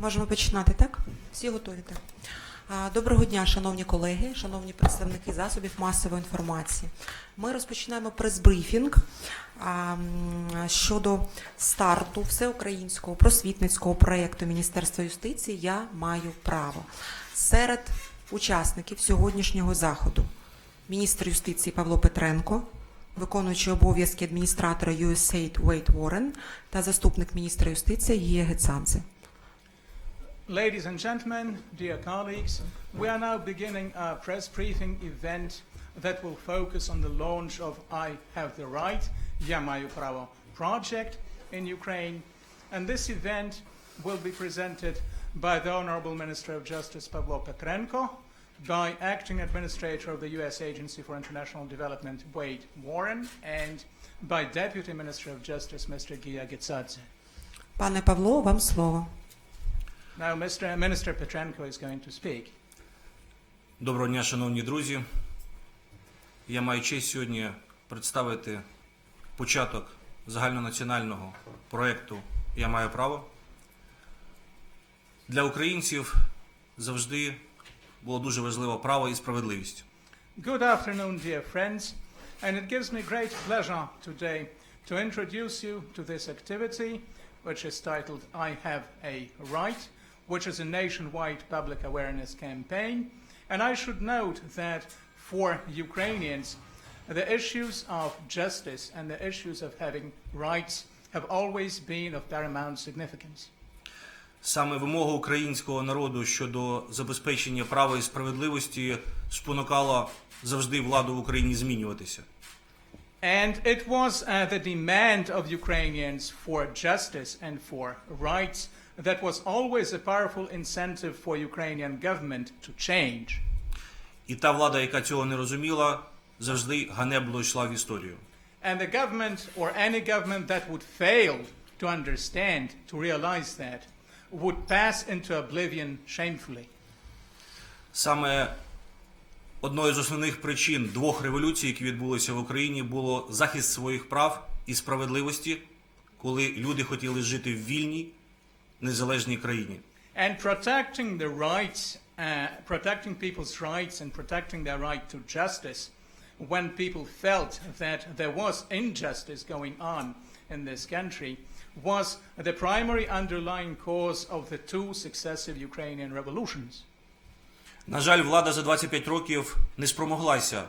Можемо починати, так? Всі готові, так? Доброго дня, шановні колеги, шановні представники засобів масової інформації. Ми розпочинаємо прес-брифінг щодо старту всеукраїнського просвітницького проєкту Міністерства юстиції Я маю право. Серед учасників сьогоднішнього заходу міністр юстиції Павло Петренко, виконуючий обов'язки адміністратора USAID Уейт Уоррен та заступник міністра юстиції Гія Гецадзе. Ladies and gentlemen, dear colleagues, we are now beginning a press briefing event that will focus on the launch of I Have the Right, Я маю право project in Ukraine. And this event will be presented by the Honorable Minister of Justice Pavlo Petrenko, by Acting Administrator of the U.S. Agency for International Development Wade Warren, and by Deputy Minister of Justice Mr. Gia Gitsadze. Пане Павло, вам слово. Now, Mr. Minister Petrenko is going to speak. Доброго дня, шановні друзі. Я маю честь сьогодні представити початок загальнонаціонального проєкту Я маю право. Для українців завжди було дуже важливо право і справедливість. Good afternoon, dear friends, and it gives me great pleasure today to introduce you to this activity, which is titled I Have a Right, which is a nationwide public awareness campaign. And I should note that for Ukrainians, the issues of justice and the issues of having rights have always been of paramount significance. Саме вимога українського народу щодо забезпечення права і справедливості спонукала завжди владу в Україні змінюватися. And it was uh, the demand of Ukrainians for justice and for rights that was always a powerful incentive for Ukrainian government to change. І та влада, яка цього не розуміла, завжди ганебно йшла в історію. And the government or any government that would fail to understand, to realize that, would pass into oblivion shamefully. Саме одною з основних причин двох революцій, які відбулися в Україні, було захист своїх прав і справедливості, коли люди хотіли жити в вільній, незалежній країні. And protecting the rights, uh, protecting people's rights and protecting their right to justice when people felt that there was injustice going on in this country was the primary underlying cause of the two successive Ukrainian revolutions. На жаль, влада за 25 років не спромоглася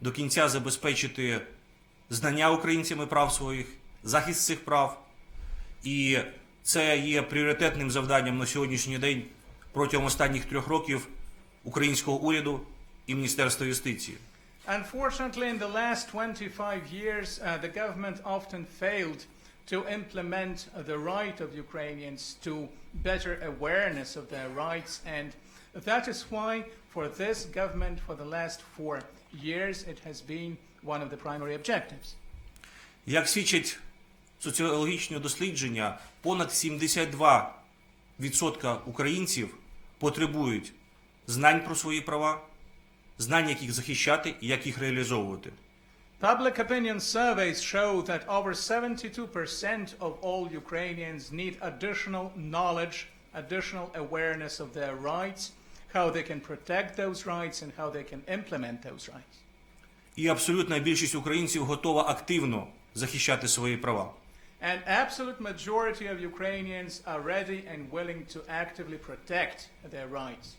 до кінця забезпечити знання українцями прав своїх, захист цих прав. І це є пріоритетним завданням на сьогоднішній день протягом останніх трьох років українського уряду і Міністерства юстиції. Unfortunately, in the last 25 years, uh, the government often failed to implement uh, the right of Ukrainians to better awareness of their rights. And that is why, for this government, for the last four years, it has been one of the primary objectives. Як свідчать соціологічні дослідження, понад 72% українців потребують знань про свої права, знань, як їх захищати і як їх реалізовувати. Public opinion surveys show that over 72% of all Ukrainians need additional knowledge, additional awareness of their rights, how they can protect those rights, and how they can implement those rights. І абсолютна більшість українців готова активно захищати свої права. An absolute majority of Ukrainians are ready and willing to actively protect their rights.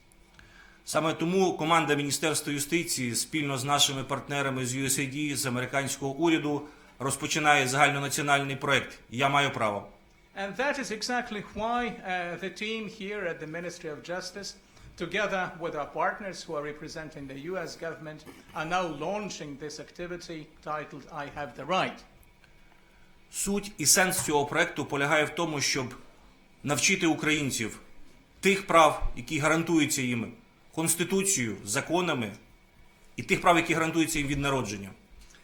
Саме тому команда Міністерства юстиції спільно з нашими партнерами з USAID, з американського уряду розпочинає загальнонаціональний проект Я маю право. And that is exactly why uh, the team here at the Ministry of Justice, together with our partners who are representing the US government, are now launching this activity titled I Have the Right. Суть і сенс цього проекту полягає в тому, щоб навчити українців тих прав, які гарантуються їм конституцією, законами, і тих прав, які гарантуються їм від народження.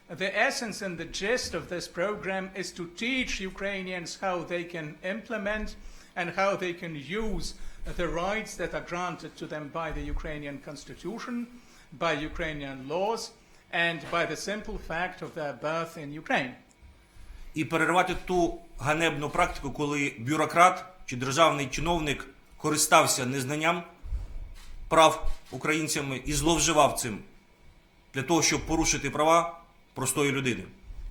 The essence and the gist of this program is to teach Ukrainians how they can implement and how they can use the rights that are granted to them by the Ukrainian constitution, by Ukrainian laws, and by the simple fact of their birth in Ukraine. І перервати ту ганебну практику, коли бюрократ чи державний чиновник користався незнанням прав українцями і зловживав цим для того, щоб порушити права простої людини.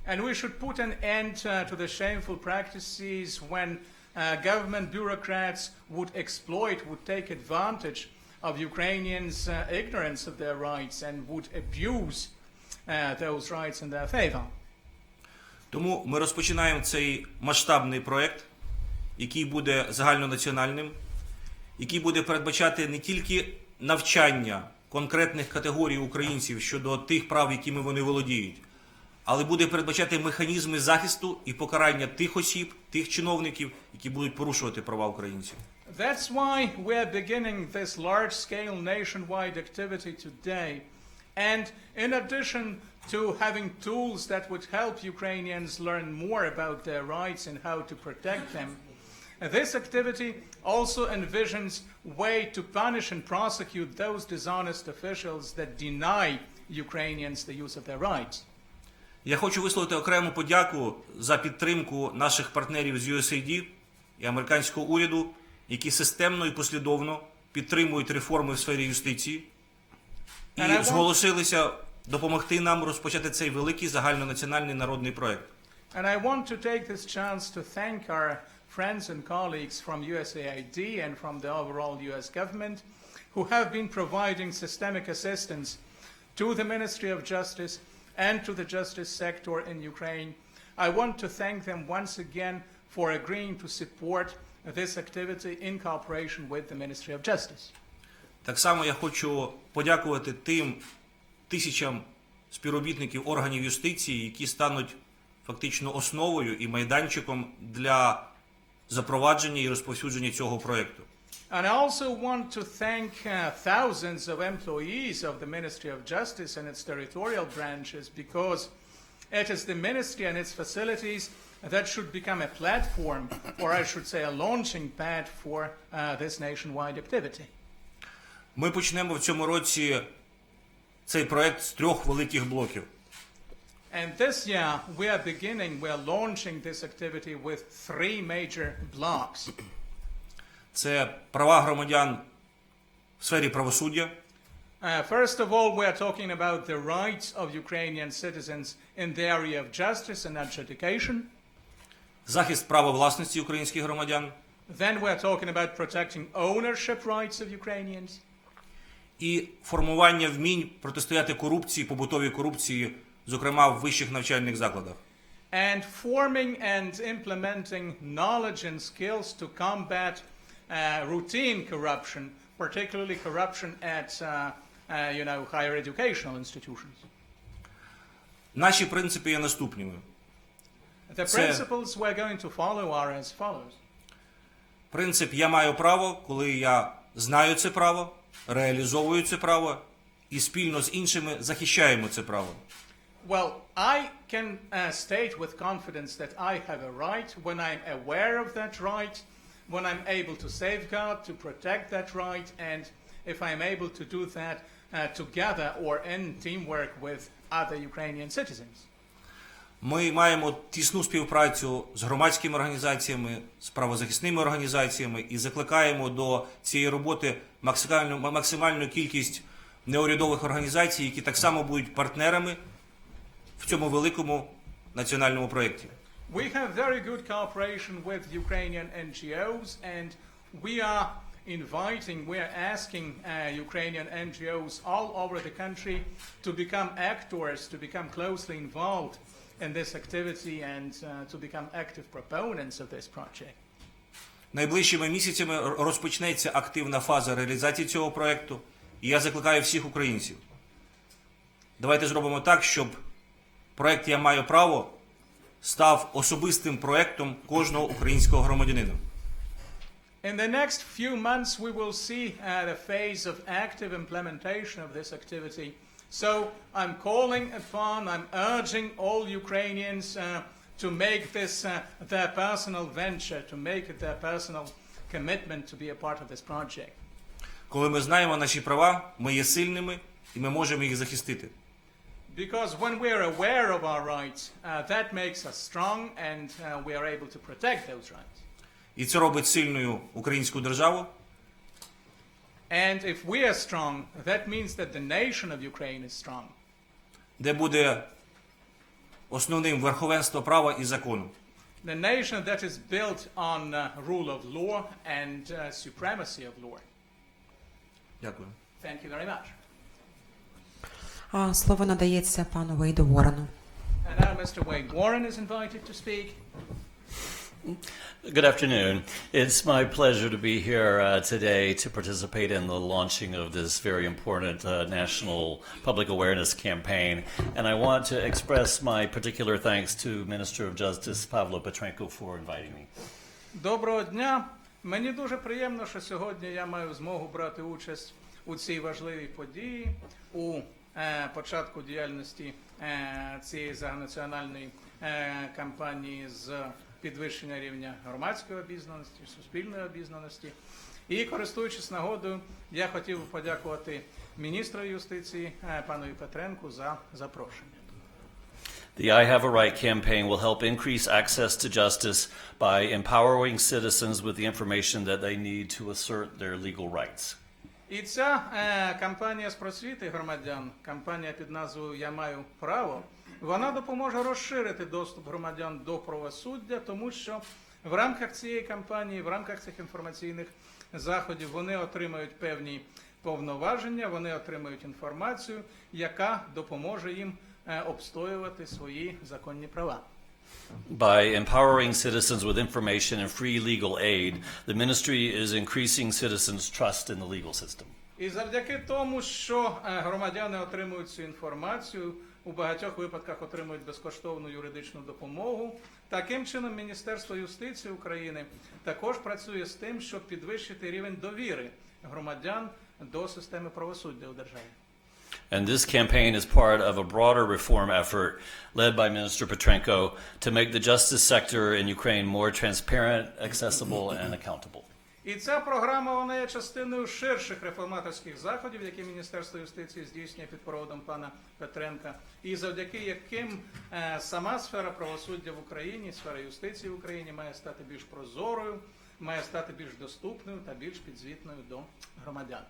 And we should put an end uh, to the shameful practices when uh, government bureaucrats would exploit, would take advantage of Ukrainians' uh, ignorance of their rights and would abuse uh, those rights in their favor. Тому ми розпочинаємо цей масштабний проект, який буде загальнонаціональним, який буде передбачати не тільки навчання конкретних категорій українців щодо тих прав, якими вони володіють, але буде передбачати механізми захисту і покарання тих осіб, тих чиновників, які будуть порушувати права українців. That's why we're beginning this large scale nationwide activity today. And in addition to having tools that would help Ukrainians learn more about their rights and how to protect them, this activity also envisions way to punish and prosecute those dishonest officials that deny Ukrainians the use of their rights. Я хочу висловити окрему подяку за підтримку наших партнерів з USAID і американського уряду, які системно і послідовно підтримують реформи в сфері юстиції і And I want- зголосилися допомогти нам розпочати цей великий загальнонаціональний народний проект. And I want to take this chance to thank our friends and colleagues from USAID and from the overall US government who have been providing systemic assistance to the Ministry of Justice and to the justice sector in Ukraine. I want to thank them once again for agreeing to support this activity in cooperation with the Ministry of Justice. Так само я хочу подякувати тим тисячам співробітників органів юстиції, які стануть фактично основою і майданчиком для запровадження і розповсюдження цього проекту. And I also want to thank uh, thousands of employees of the Ministry of Justice and its territorial branches because it is the ministry and its facilities that should become a platform, or I should say a launching pad for uh, this nationwide activity. Ми почнемо в цьому році цей проект з трьох великих блоків. And this year, we are beginning, we are launching this activity with three major blocks. Це права громадян в сфері правосуддя, Uh, first of all, we are talking about the rights of Ukrainian citizens in the area of justice and adjudication. захист права власності українських громадян Then we're talking about protecting ownership rights of Ukrainians. І формування вмінь протистояти корупції, побутовій корупції, зокрема в вищих навчальних закладах. And forming and implementing knowledge and skills to combat uh, routine corruption, particularly corruption at uh, uh, you know, higher educational institutions. Наші принципи є наступними. The principles we're going to follow are as follows. Принцип я маю право, коли я знаю це право, реалізовую це право і спільно з іншими захищаємо це право. Well, I can uh, state with confidence that I have a right when I'm aware of that right, when I'm able to safeguard, to protect that right, and if I'm able to do that uh, together or in teamwork with other Ukrainian citizens. Ми маємо тісну співпрацю з громадськими організаціями, з правозахисними організаціями і закликаємо до цієї роботи максимальну, максимальну кількість неурядових організацій, які так само будуть партнерами в цьому великому національному проєкті. We have very good cooperation with Ukrainian NGOs, and we are inviting, we are asking uh, Ukrainian NGOs all over the country to become actors, to become closely involved in this activity, and uh, to become active proponents of this project. Найближчими місяцями розпочнеться активна фаза реалізації цього проєкту, і я закликаю всіх українців. Давайте зробимо так, щоб проєкт Я маю право став особистим проєктом кожного українського громадянина. In the next few months, we will see uh, the phase of active implementation of this activity. So I'm calling upon, I'm urging all Ukrainians uh, to make this uh, their personal venture, to make it their personal commitment to be a part of this project. Коли ми знаємо наші права, ми є сильними і ми можемо їх захистити. Because when we are aware of our rights, uh, that makes us strong and uh, we are able to protect those rights. І це робить сильною українську державу, And if we are strong, that means that the nation of Ukraine is strong. де буде основним верховенство права і закону. The nation that is built on uh, rule of law and uh, supremacy of law. Дякую. Thank you very much. А, Слово надається пану Вейду Ворену. And now Mr. Wade Warren is invited to speak. Good afternoon. It's my pleasure to be here uh, today to participate in the launching of this very important uh, national public awareness campaign. And I want to express my particular thanks to Minister of Justice Pavlo Petrenko for inviting me. Доброго дня. Мені дуже приємно, що сьогодні я маю змогу брати участь у цій важливій події, у е, початку діяльності е, цієї загальнонаціональної е, кампанії з підвищення рівня громадської обізнаності, суспільної обізнаності. І користуючись нагодою, я хотів би подякувати міністру юстиції е, панові Петренку за запрошення. The I Have a Right campaign will help increase access to justice by empowering citizens with the information that they need to assert their legal rights. І ця е, кампанія з просвіти громадян, кампанія під назвою Я маю право, вона допоможе розширити доступ громадян до правосуддя, тому що в рамках цієї кампанії, в рамках цих інформаційних заходів вони отримають певні повноваження, вони отримають інформацію, яка допоможе їм е, обстоювати свої законні права. By empowering citizens with information and free legal aid, the ministry is increasing citizens' trust in the legal system. І завдяки тому, що е, громадяни отримують цю інформацію, у багатьох випадках отримують безкоштовну юридичну допомогу. Таким чином, Міністерство юстиції України також працює з тим, щоб підвищити рівень довіри громадян до системи правосуддя у державі. And this campaign is part of a broader reform effort led by Minister Petrenko to make the justice sector in Ukraine more transparent, accessible, and accountable. І ця програма вона є частиною ширших реформаторських заходів, які Міністерство юстиції здійснює під проводом пана Петренка, і завдяки яким е, сама сфера правосуддя в Україні, сфера юстиції в Україні має стати більш прозорою, має стати більш доступною та більш підзвітною до громадян.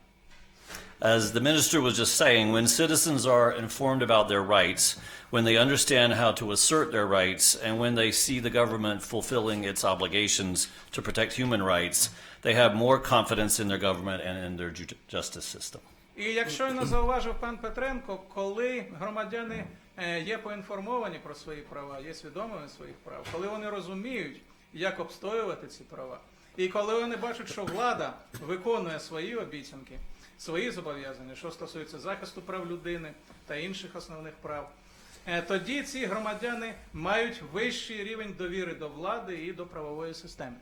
As the minister was just saying, when citizens are informed about their rights, when they understand how to assert their rights, and when they see the government fulfilling its obligations to protect human rights, they have more confidence in their government and in their ju- justice system. І як щойно зауважив пан Петренко, коли громадяни е, є поінформовані про свої права, є свідомими своїх прав, коли вони розуміють, як обстоювати ці права, і коли вони бачать, що влада виконує свої обіцянки, свої зобов'язання, що стосується захисту прав людини та інших основних прав, е, тоді ці громадяни мають вищий рівень довіри до влади і до правової системи.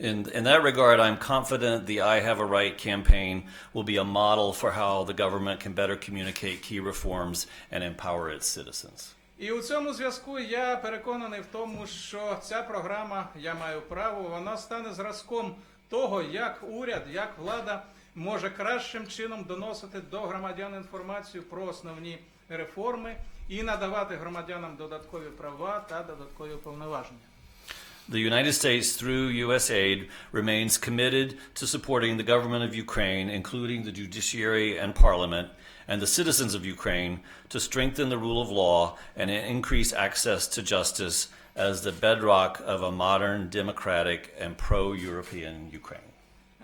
In, in that regard, I'm confident the I Have a Right campaign will be a model for how the government can better communicate key reforms and empower its citizens. І у цьому зв'язку я переконаний в тому, що ця програма Я маю право, вона стане зразком того, як уряд, як влада може кращим чином доносити до громадян інформацію про основні реформи і надавати громадянам додаткові права та додаткові повноваження. The United States, through USAID, remains committed to supporting the government of Ukraine, including the judiciary and parliament, and the citizens of Ukraine to strengthen the rule of law and increase access to justice as the bedrock of a modern, democratic, and pro European Ukraine.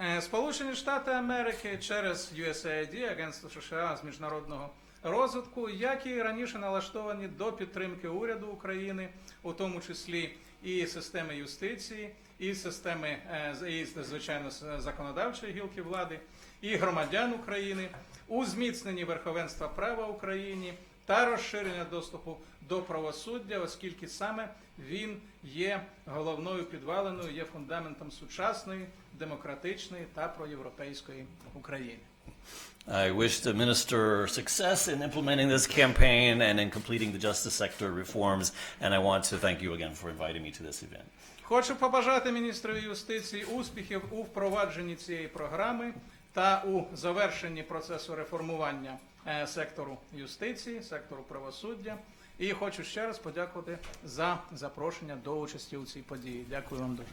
Е, Сполучені Штати Америки через USAID, Агентство США з міжнародного розвитку, як і раніше налаштовані до підтримки уряду України, у тому числі і системи юстиції, і системи е, і, звичайно законодавчої гілки влади, і громадян України у зміцненні верховенства права Україні та розширення доступу до правосуддя, оскільки саме він є головною підваленою, є фундаментом сучасної, демократичної та проєвропейської України. I wish the minister success in implementing this campaign and in completing the justice sector reforms, and I want to thank you again for inviting me to this event. Хочу побажати міністрові юстиції успіхів у впровадженні цієї програми та у завершенні процесу реформування сектору юстиції, сектору правосуддя. І хочу ще раз подякувати за запрошення до участі у цій події. Дякую вам дуже.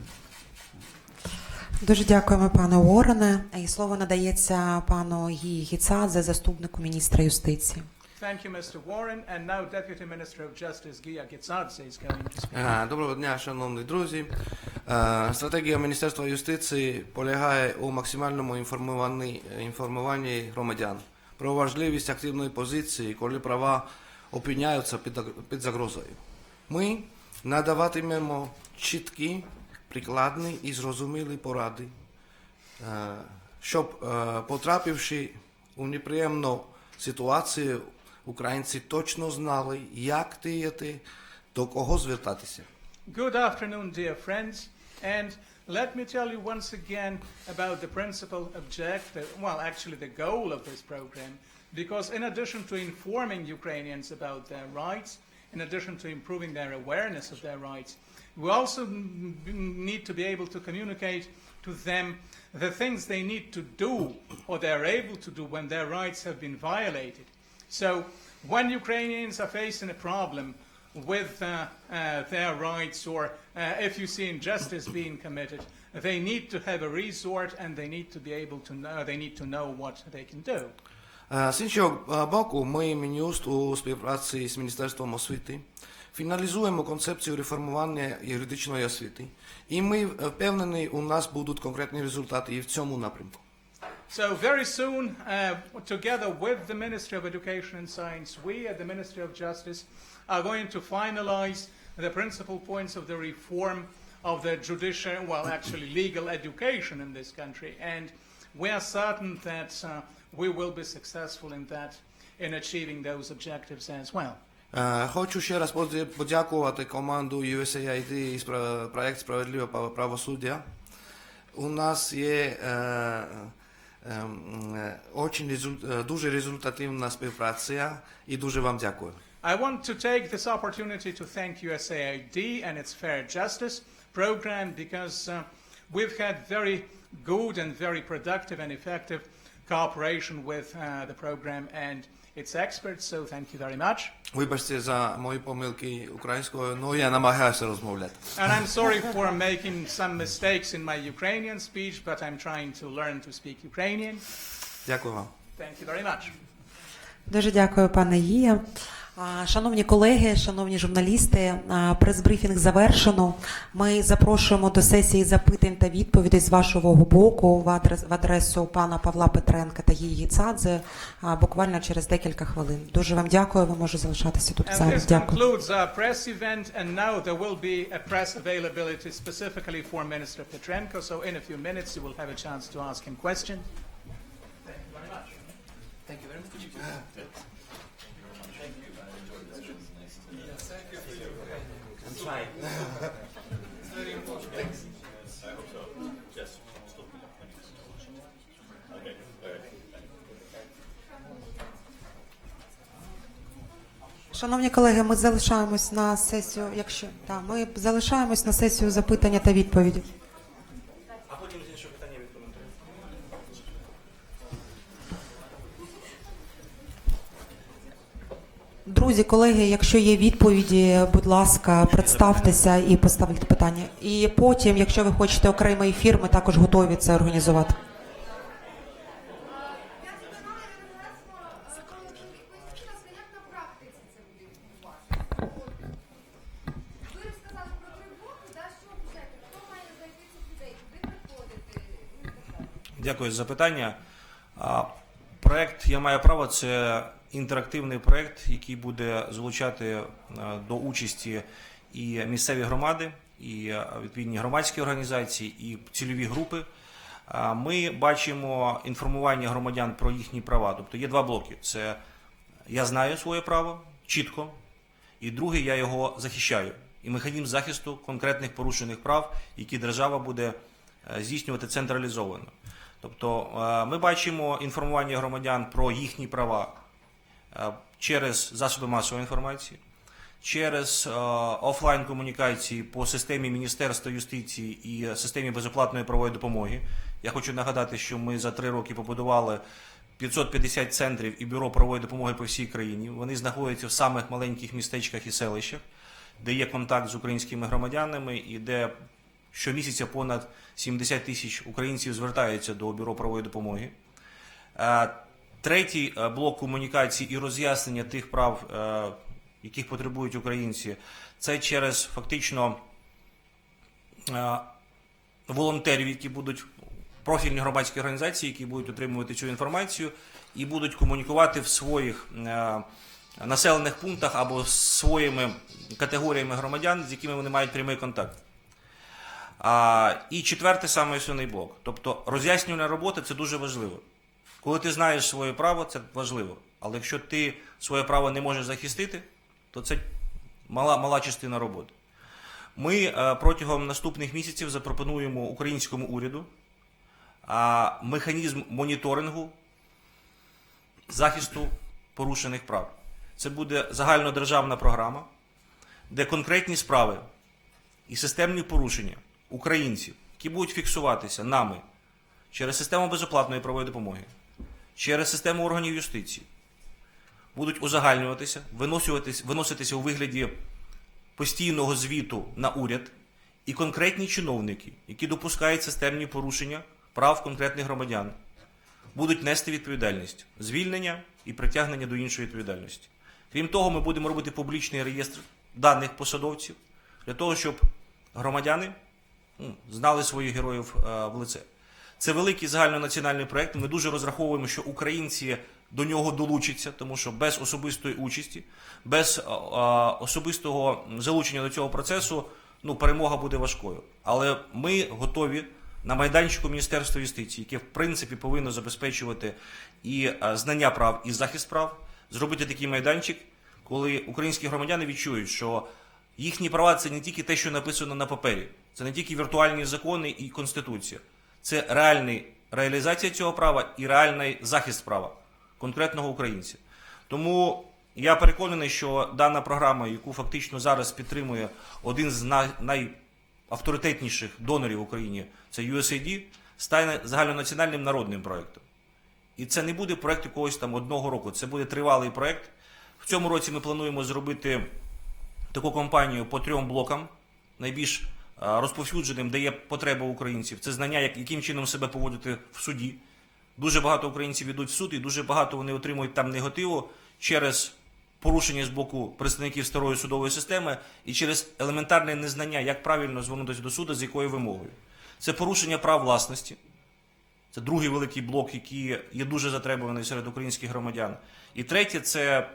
Дуже дякуємо, пане Уорене. І слово надається пану Гі Гіцадзе, заступнику міністра юстиції. Thank you, Mr. Warren. And now Deputy Minister of Justice Gia Gitsadze is going to speak. Е, Доброго дня, шановні друзі. Е, Стратегія Міністерства юстиції полягає у максимальному інформуванні, інформуванні громадян про важливість активної позиції, коли права опиняються під, під загрозою. Ми надаватимемо чіткі, прикладні і зрозумілі поради, е, щоб, е, потрапивши у неприємну ситуацію, українці точно знали, як діяти, до кого звертатися. Good afternoon, dear friends. And let me tell you once again about the principal objective, well, actually the goal of this program, because in addition to informing Ukrainians about their rights, in addition to improving their awareness of their rights, we also need to be able to communicate to them the things they need to do or they're able to do when their rights have been violated. So when Ukrainians are facing a problem with uh, uh, their rights or uh, if you see injustice being committed, they need to have a resort and they need to be able to know, they need to know what they can do. Е, З іншого е, боку, ми Мінюст у співпраці з Міністерством освіти фіналізуємо концепцію реформування юридичної освіти. І ми впевнені, у нас будуть конкретні результати і в цьому напрямку. So very soon, uh, together with the Ministry of Education and Science, we at the Ministry of Justice are going to finalize the principal points of the reform of the judicial, well, actually legal education in this country. And we are certain that uh, we will be successful in that, in achieving those objectives as well. Е, Хочу ще раз поді- подякувати команду USAID і спра- проект Справедливе право- правосуддя. У нас є е, е, м, е, очень результ- е, дуже результативна співпраця і дуже вам дякую. I want to take this opportunity to thank USAID and its Fair Justice program because uh, we've had very good and very productive and effective cooperation with uh, the program and its experts, so thank you very much. Вибачте за мої помилки українською, але я намагаюся розмовляти. And I'm sorry for making some mistakes in my Ukrainian speech, but I'm trying to learn to speak Ukrainian. Дякую вам. Thank you very much. Дуже дякую, пане Гія. Шановні колеги, шановні журналісти, прес-брифінг завершено. Ми запрошуємо до сесії запитань та відповідей з вашого боку в адрес в адресу пана Павла Петренка та Гії Цадзе буквально через декілька хвилин. Дуже вам дякую. Ви можете залишатися тут в залі. Дякую. press event, and now there will be a press availability specifically for Minister Petrenko. So in a few minutes, you will have a chance to ask him questions. Thank you very much. Thank you very much. Шановні колеги, ми залишаємось на сесію. Якщо так, ми залишаємось на сесію запитання та відповіді. А потім з іншого питання відкоментуємо. Друзі, колеги, якщо є відповіді, будь ласка, представтеся і поставте питання. І потім, якщо ви хочете окремий ефір, ми також готові це організувати. Дякую за запитання. А, Проект Я маю право це інтерактивний проект, який буде залучати е, до участі і місцеві громади, і е, відповідні громадські організації, і цільові групи. Ми бачимо інформування громадян про їхні права. Тобто є два блоки: це я знаю своє право чітко, і другий я його захищаю. І механізм захисту конкретних порушених прав, які держава буде е, здійснювати централізовано. Тобто е, ми бачимо інформування громадян про їхні права е, через засоби масової інформації, через е, офлайн комунікації по системі Міністерства юстиції і системі безоплатної правової допомоги. Я хочу нагадати, що ми за три роки побудували 550 центрів і бюро правової допомоги по всій країні. Вони знаходяться в самих маленьких містечках і селищах, де є контакт з українськими громадянами і де Щомісяця понад 70 тисяч українців звертаються до бюро правової допомоги. Третій е, блок комунікації і роз'яснення тих прав, е, яких потребують українці, це через фактично е, волонтерів, які будуть профільні громадські організації, які будуть отримувати цю інформацію і будуть комунікувати в своїх населених пунктах або своїми категоріями громадян, з якими вони мають прямий контакт. І четвертий саме основний блок. Тобто роз'яснювальна робота це дуже важливо. Коли ти знаєш своє право, це важливо. Але якщо ти своє право не можеш захистити, то це мала, мала частина роботи. Ми е, протягом наступних місяців запропонуємо українському уряду механізм моніторингу захисту порушених прав. Це буде загальнодержавна програма, де конкретні справи і системні порушення українців, які будуть фіксуватися нами через систему безоплатної правової допомоги, через систему органів юстиції, будуть узагальнюватися, виноситися, виноситися у вигляді постійного звіту на уряд і конкретні чиновники, які допускають системні порушення прав конкретних громадян, будуть нести відповідальність, звільнення і притягнення до іншої відповідальності. Крім того, ми будемо робити публічний реєстр даних посадовців для того, щоб громадяни ну, знали своїх героїв е, в лице. Це великий загальнонаціональний проект. Ми дуже розраховуємо, що українці до нього долучаться, тому що без особистої участі, без е, особистого залучення до цього процесу, ну перемога буде важкою. Але ми готові на майданчику Міністерства юстиції, яке в принципі повинно забезпечувати і знання прав, і захист прав, зробити такий майданчик, коли українські громадяни відчують, що їхні права це не тільки те, що написано на папері, це не тільки віртуальні закони і конституція, це реальний реалізація цього права і реальний захист права конкретного українця. Тому я переконаний, що дана програма, яку фактично зараз підтримує один з найавторитетніших донорів в Україні, це USAID, стане загальнонаціональним народним проєктом. І це не буде проєкт якогось там одного року, це буде тривалий проєкт. В цьому році ми плануємо зробити таку кампанію по трьом блокам, найбільш розповсюдженим, де є потреба українців. Це знання, як, яким чином себе поводити в суді. Дуже багато українців йдуть в суд, і дуже багато вони отримують там негативу через порушення з боку представників старої судової системи і через елементарне незнання, як правильно звернутися до суду, з якою вимогою. Це порушення прав власності. Це другий великий блок, який є дуже затребуваний серед українських громадян. І третє це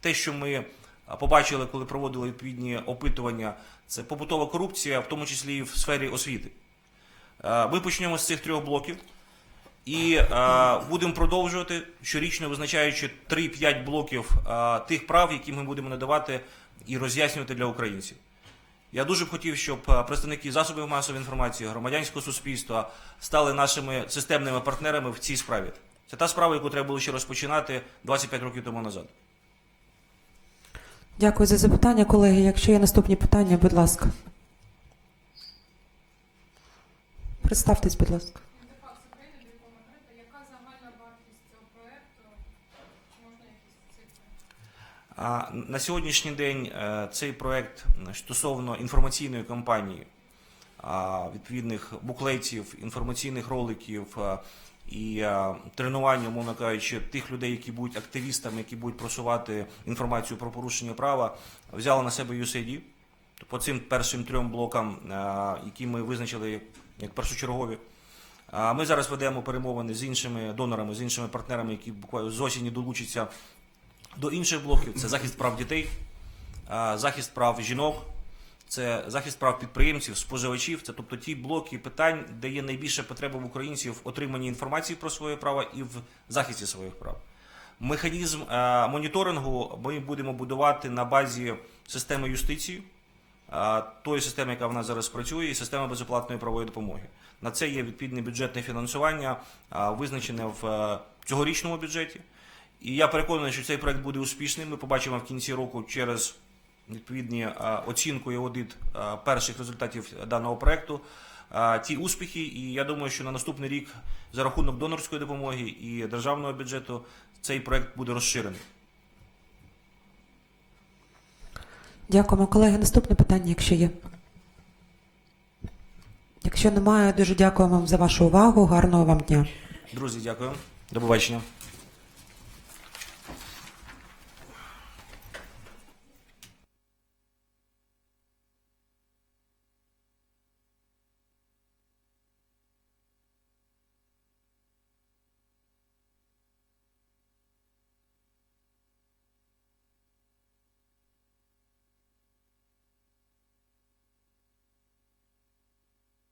те, що ми побачили, коли проводили відповідні опитування. Це побутова корупція, в тому числі і в сфері освіти. Е, Ми почнемо з цих трьох блоків і е, будемо продовжувати щорічно визначаючи 3-5 блоків е, тих прав, які ми будемо надавати і роз'яснювати для українців. Я дуже б хотів, щоб представники засобів масової інформації, громадянського суспільства стали нашими системними партнерами в цій справі. Це та справа, яку треба було ще розпочинати 25 років тому назад. Дякую за запитання, колеги. Якщо є наступні питання, будь ласка. Представтесь, будь ласка. На сьогоднішній день е, цей проект стосовно інформаційної кампанії, відповідних буклетів, інформаційних роликів а, і а, тренування, умовно кажучи, тих людей, які будуть активістами, які будуть просувати інформацію про порушення права, взяла на себе USAID. По цим першим трьом блокам, які ми визначили як- першочергові. Ми зараз ведемо перемовини з іншими донорами, з іншими партнерами, які буквально з осені долучаться до інших блоків. Це захист прав дітей, захист прав жінок, це захист прав підприємців, споживачів. Це тобто ті блоки питань, де є найбільша потреба в українців в отриманні інформації про своє право і в захисті своїх прав. Механізм е, моніторингу ми будемо будувати на базі системи юстиції, е, тої системи, яка в нас зараз працює, і системи безоплатної правової допомоги. На це є відповідне бюджетне фінансування, е, визначене в е, цьогорічному бюджеті. І я переконаний, що цей проект буде успішним. Ми побачимо в кінці року через відповідні е, оцінку і аудит е, перших результатів даного проекту. е, Ті успіхи, і я думаю, що на наступний рік за рахунок донорської допомоги і державного бюджету цей проект буде розширений. Дякуємо, колеги. Наступне питання, якщо є. Якщо немає, дуже дякую вам за вашу увагу. Гарного вам дня. Друзі, дякую. До побачення.